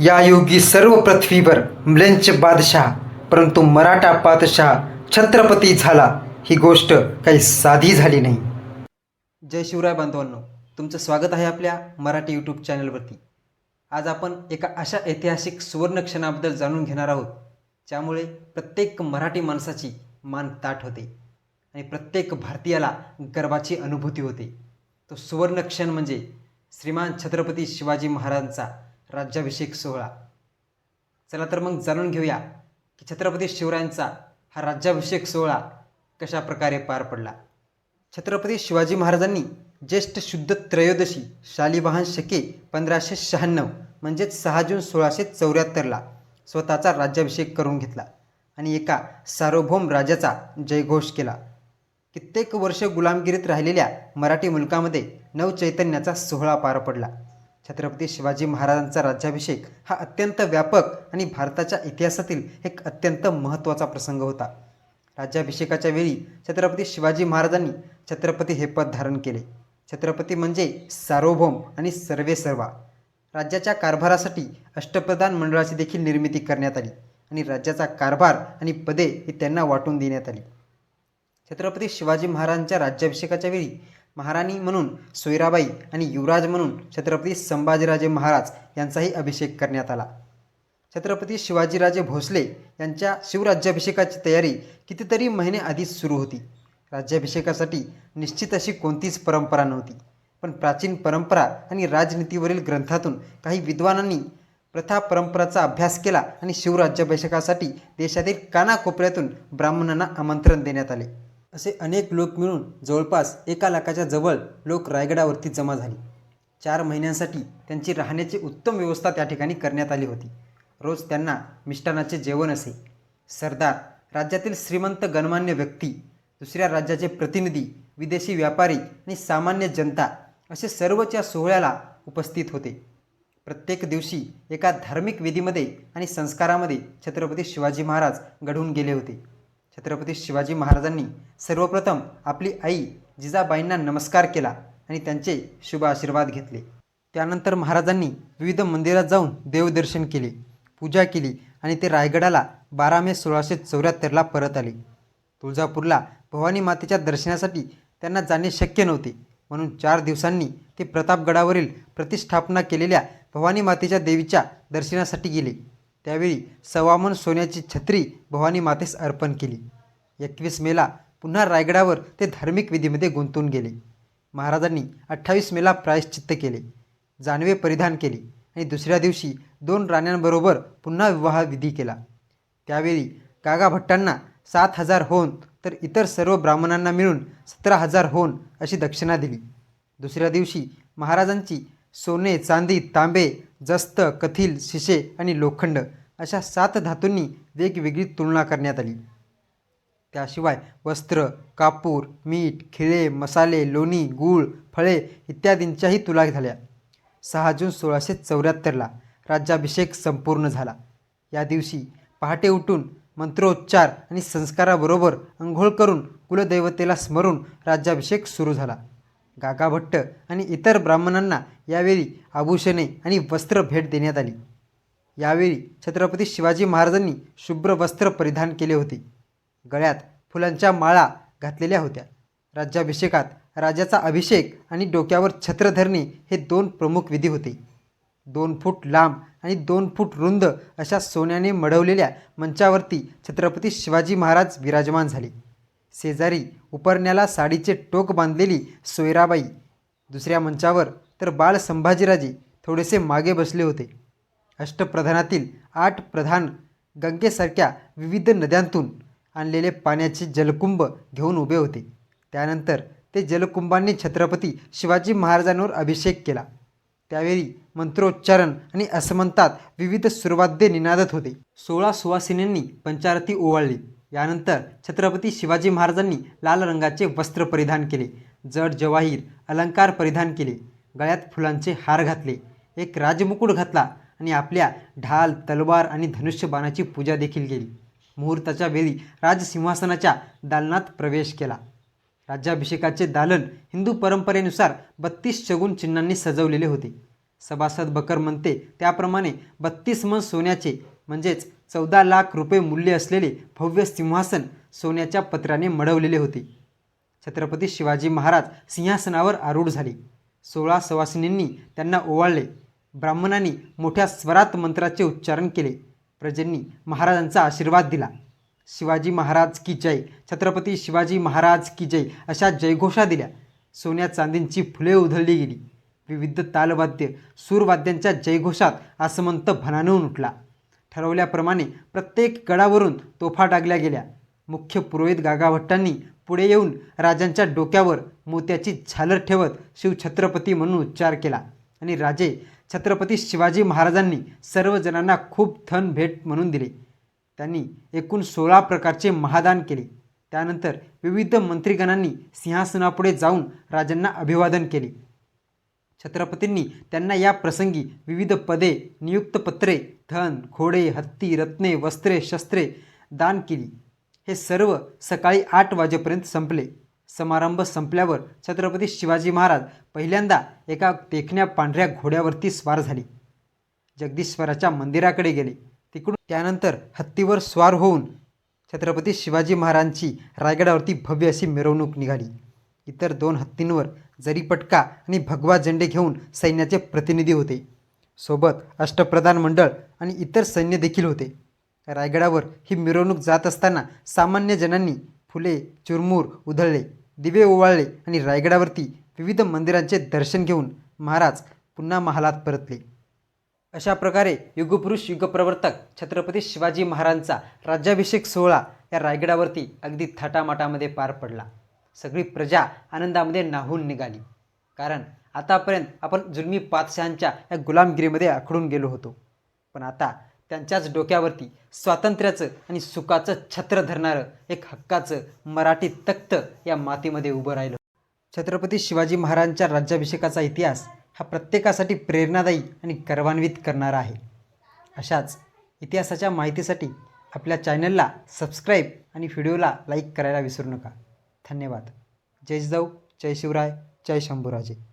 या योगी सर्व पृथ्वीवर म्लेंच बादशाह परंतु मराठा पातशाह छत्रपती झाला. ही गोष्ट काही साधी झाली नाही. जय शिवराय बांधवांनो तुमचं स्वागत आहे आपल्या मराठी यूट्यूब चॅनलवरती. आज आपण एका अशा ऐतिहासिक सुवर्ण क्षणाबद्दल जाणून घेणार आहोत ज्यामुळे प्रत्येक मराठी माणसाची मान ताट होते आणि प्रत्येक भारतीयाला गर्वाची अनुभूती होते. तो सुवर्ण क्षण म्हणजे श्रीमान छत्रपती शिवाजी महाराजांचा राज्याभिषेक सोहळा. चला तर मग जाणून घेऊया की छत्रपती शिवरायांचा हा राज्याभिषेक सोहळा कशा प्रकारे पार पडला. छत्रपती शिवाजी महाराजांनी ज्येष्ठ शुद्ध त्रयोदशी शालिवाहन शके पंधराशे शहाण्णव म्हणजेच सहा जून सोळाशे चौऱ्याहत्तरला स्वतःचा राज्याभिषेक करून घेतला आणि एका सार्वभौम राजाचा जयघोष केला. कित्येक वर्ष गुलामगिरीत राहिलेल्या मराठी मुलकामध्ये नवचैतन्याचा सोहळा पार पडला. छत्रपती शिवाजी महाराजांचा राज्याभिषेक हा अत्यंत व्यापक आणि भारताच्या इतिहासातील एक अत्यंत महत्त्वाचा प्रसंग होता. राज्याभिषेकाच्या वेळी छत्रपती शिवाजी महाराजांनी छत्रपती हे पद धारण केले. छत्रपती म्हणजे सार्वभौम आणि सर्वेसर्वा. राज्याच्या कारभारासाठी अष्टप्रधान मंडळाची देखील निर्मिती करण्यात आली आणि राज्याचा कारभार आणि पदे ही त्यांना वाटून देण्यात आली. छत्रपती शिवाजी महाराजांच्या राज्याभिषेकाच्या वेळी महाराणी म्हणून सोयराबाई आणि युवराज म्हणून छत्रपती संभाजीराजे महाराज यांचाही अभिषेक करण्यात आला. छत्रपती शिवाजीराजे भोसले यांच्या शिवराज्याभिषेकाची तयारी कितीतरी महिने आधीच सुरू होती. राज्याभिषेकासाठी निश्चित अशी कोणतीच परंपरा नव्हती. पण प्राचीन परंपरा आणि राजनीतीवरील ग्रंथातून काही विद्वानांनी प्रथा परंपराचा अभ्यास केला आणि शिवराज्याभिषेकासाठी देशातील कानाकोपऱ्यातून ब्राह्मणांना आमंत्रण देण्यात आले. असे अनेक लोक मिळून जवळपास एका लाखाच्या जवळ लोक रायगडावरती जमा झाले. चार महिन्यांसाठी त्यांची राहण्याची उत्तम व्यवस्था त्या ठिकाणी करण्यात आली होती. रोज त्यांना मिष्टानाचे जेवण असे. सरदार राज्यातील श्रीमंत गणमान्य व्यक्ती दुसऱ्या राज्याचे प्रतिनिधी विदेशी व्यापारी आणि सामान्य जनता असे सर्वच या सोहळ्याला उपस्थित होते. प्रत्येक दिवशी एका धार्मिक विधीमध्ये आणि संस्कारामध्ये छत्रपती शिवाजी महाराज घडून गेले होते. छत्रपती शिवाजी महाराजांनी सर्वप्रथम आपली आई जिजाबाईंना नमस्कार केला आणि त्यांचे शुभ आशीर्वाद घेतले. त्यानंतर महाराजांनी विविध मंदिरात जाऊन देवदर्शन केले पूजा केली आणि ते रायगडाला बारा मे सोळाशे चौऱ्याहत्तरला परत आले. तुळजापूरला भवानी मातेच्या दर्शनासाठी त्यांना जाणे शक्य नव्हते. म्हणून चार दिवसांनी ते प्रतापगडावरील प्रतिष्ठापना केलेल्या भवानी मातेच्या देवीच्या दर्शनासाठी गेले. त्यावेळी सवामन सोन्याची छत्री भवानी मातेस अर्पण केली. एकवीस मेला पुन्हा रायगडावर ते धार्मिक विधीमध्ये गुंतून गेले. महाराजांनी अठ्ठावीस मेला प्रायश्चित्त केले. जानवे परिधान केली आणि दुसऱ्या दिवशी दोन राण्यांबरोबर पुन्हा विवाह विधी केला. त्यावेळी गागाभट्टांना सात हजार होन तर इतर सर्व ब्राह्मणांना मिळून सतरा हजार होन अशी दक्षिणा दिली. दुसऱ्या दिवशी महाराजांची सोने चांदी तांबे जस्त कथील शिशे आणि लोखंड अशा सात धातूंनी वेगवेगळी तुलना करण्यात आली. त्याशिवाय वस्त्र कापूर मीठ खिळे मसाले लोणी गूळ फळे इत्यादींच्याही तुला झाल्या. सहा जून सोळाशे चौऱ्याहत्तरला राज्याभिषेक संपूर्ण झाला. या दिवशी पहाटे उठून मंत्रोच्चार आणि संस्काराबरोबर अंघोळ करून कुलदैवतेला स्मरून राज्याभिषेक सुरू झाला. गागाभट्ट आणि इतर ब्राह्मणांना यावेळी आभूषणे आणि वस्त्र भेट देण्यात आली. यावेळी छत्रपती शिवाजी महाराजांनी शुभ्र वस्त्र परिधान केले होते. गळ्यात फुलांच्या माळा घातलेल्या होत्या. राज्याभिषेकात राजाचा अभिषेक आणि डोक्यावर छत्र धरणे हे दोन प्रमुख विधी होते. दोन फूट लांब आणि दोन फूट रुंद अशा सोन्याने मढवलेल्या मंचावरती छत्रपती शिवाजी महाराज विराजमान झाले. शेजारी उपरण्याला साडीचे टोक बांधलेली सोयराबाई. दुसऱ्या मंचावर तर बाळ संभाजीराजे थोडेसे मागे बसले होते. अष्टप्रधानातील आठ प्रधान गंगेसारख्या विविध नद्यांतून आणलेले पाण्याचे जलकुंभ घेऊन उभे होते. त्यानंतर ते जलकुंभांनी छत्रपती शिवाजी महाराजांवर अभिषेक केला. त्यावेळी मंत्रोच्चारण आणि असमंतात विविध सुरवाद्य निनादत होते. सोळा सुवासिनींनी पंचारती ओवाळली. यानंतर छत्रपती शिवाजी महाराजांनी लाल रंगाचे वस्त्र परिधान केले जड जवाहीर अलंकार परिधान केले गळ्यात फुलांचे हार घातले एक राजमुकुट घातला आणि आपल्या ढाल तलवार आणि धनुष्यबाणाची पूजा देखील केली. मुहूर्ताच्या वेळी राजसिंहासनाच्या दालनात प्रवेश केला. राज्याभिषेकाचे दालन हिंदू परंपरेनुसार बत्तीस शगुन चिन्हांनी सजवलेले होते. सभासद बकर म्हणते त्याप्रमाणे बत्तीस मन सोन्याचे म्हणजेच चौदा लाख रुपये मूल्य असलेले भव्य सिंहासन सोन्याच्या पत्राने मडवलेले होते. छत्रपती शिवाजी महाराज सिंहासनावर आरूढ झाले. सोळा सवासिनींनी त्यांना ओवाळले. ब्राह्मणांनी मोठ्या स्वरात मंत्राचे उच्चारण केले. प्रजेंनी महाराजांचा आशीर्वाद दिला. शिवाजी महाराज की जय छत्रपती शिवाजी महाराज की जय अशा जयघोषा दिल्या. सोन्या चांदींची फुले उधळली गेली. विविध तालवाद्य सूरवाद्यांच्या जयघोषात आसमंत भनानून उठला. ठरवल्याप्रमाणे प्रत्येक गडावरून तोफा टाकल्या गेल्या. मुख्य पुरोहित गागाभट्टांनी पुढे येऊन राजांच्या डोक्यावर मोत्याची झालर ठेवत शिवछत्रपती म्हणून उच्चार केला. आणि राजे छत्रपती शिवाजी महाराजांनी सर्व जणांना खूप धन भेट म्हणून दिले. त्यांनी एकूण सोळा प्रकारचे महादान केले. त्यानंतर विविध मंत्रीगणांनी सिंहासनापुढे जाऊन राजांना अभिवादन केले. छत्रपतींनी त्यांना या प्रसंगी विविध पदे नियुक्त पत्रे धन घोडे हत्ती रत्ने वस्त्रे शस्त्रे दान केली. हे सर्व सकाळी आठ वाजेपर्यंत संपले. समारंभ संपल्यावर छत्रपती शिवाजी महाराज पहिल्यांदा एका देखण्या पांढऱ्या घोड्यावरती स्वार झाले. जगदीश्वराच्या मंदिराकडे गेले. तिकडून त्यानंतर हत्तीवर स्वार होऊन छत्रपती शिवाजी महाराजांची रायगडावरती भव्य अशी मिरवणूक निघाली. इतर दोन हत्तींवर जरीपटका आणि भगवा झेंडे घेऊन सैन्याचे प्रतिनिधी होते. सोबत अष्टप्रधान मंडळ आणि इतर सैन्य देखील होते. रायगडावर ही मिरवणूक जात असताना सामान्य जणांनी फुले चुरमूर उधळले दिवे ओवाळले आणि रायगडावरती विविध मंदिरांचे दर्शन घेऊन महाराज पुन्हा महालात परतले. अशा प्रकारे युगपुरुष युगप्रवर्तक छत्रपती शिवाजी महाराजांचा राज्याभिषेक सोहळा या रायगडावरती अगदी थाटामाटामध्ये पार पडला. सगळी प्रजा आनंदामध्ये नाहून निघाली. कारण आतापर्यंत आपण जुलमी पातशहांच्या या गुलामगिरीमध्ये आखडून गेलो होतो. पण आता त्यांच्याच डोक्यावरती स्वातंत्र्याचं आणि सुखाचं छत्र धरणारं एक हक्काचं मराठी तख्त या मातीमध्ये उभं राहिलं. छत्रपती शिवाजी महाराजांच्या राज्याभिषेकाचा इतिहास हा प्रत्येकासाठी प्रेरणादायी आणि गर्वान्वित करणारा आहे. अशाच इतिहासाच्या माहितीसाठी आपल्या चॅनलला सबस्क्राईब आणि व्हिडिओला लाईक करायला विसरू नका. धन्यवाद. जय जिजाऊ जय शिवराय जय शंभूराजे.